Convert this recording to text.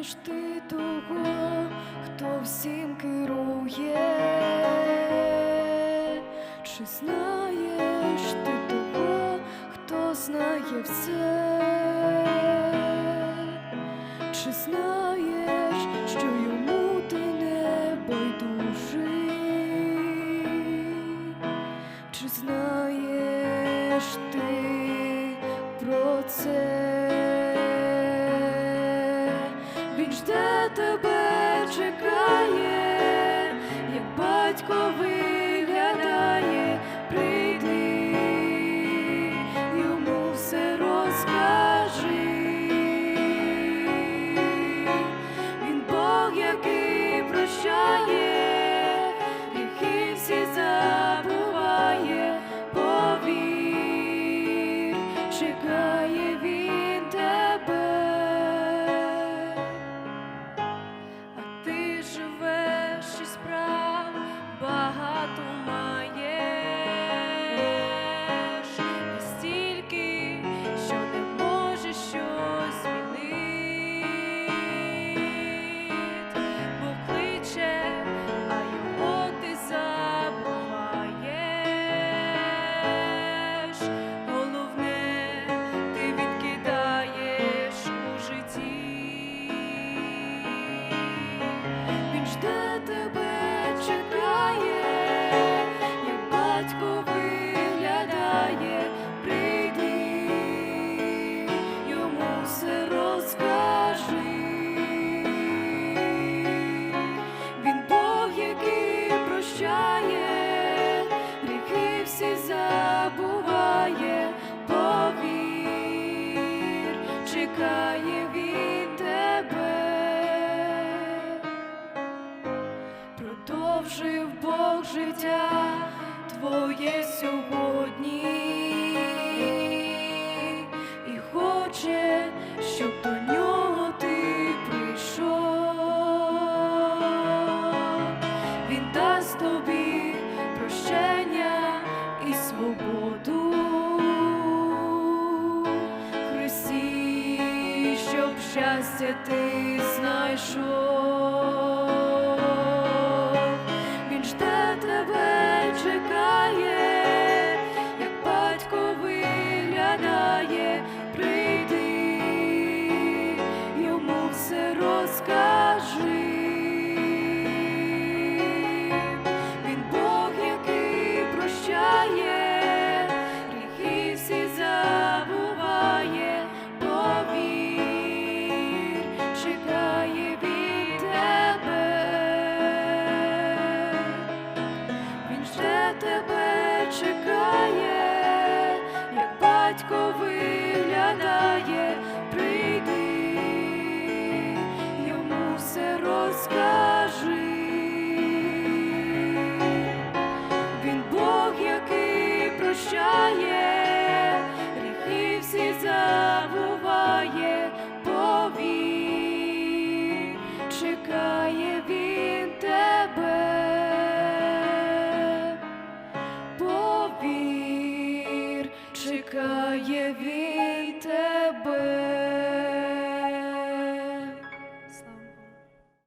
знаєш ти того, хто всім керує? Чи знаєш ти того, хто знає все? Чи знаєш, що йому ти не байдужий? Чи знаєш ти про це? Він де тебе чекає, тебе, Продовжив Бог життя твоє сьогодні і хоче, щоб до нього ти прийшов. Він дасть тобі прощення і свободу. Христі, щоб щастя ти знайшов. тебе чекає, як батько виглядає. Kaya Vida.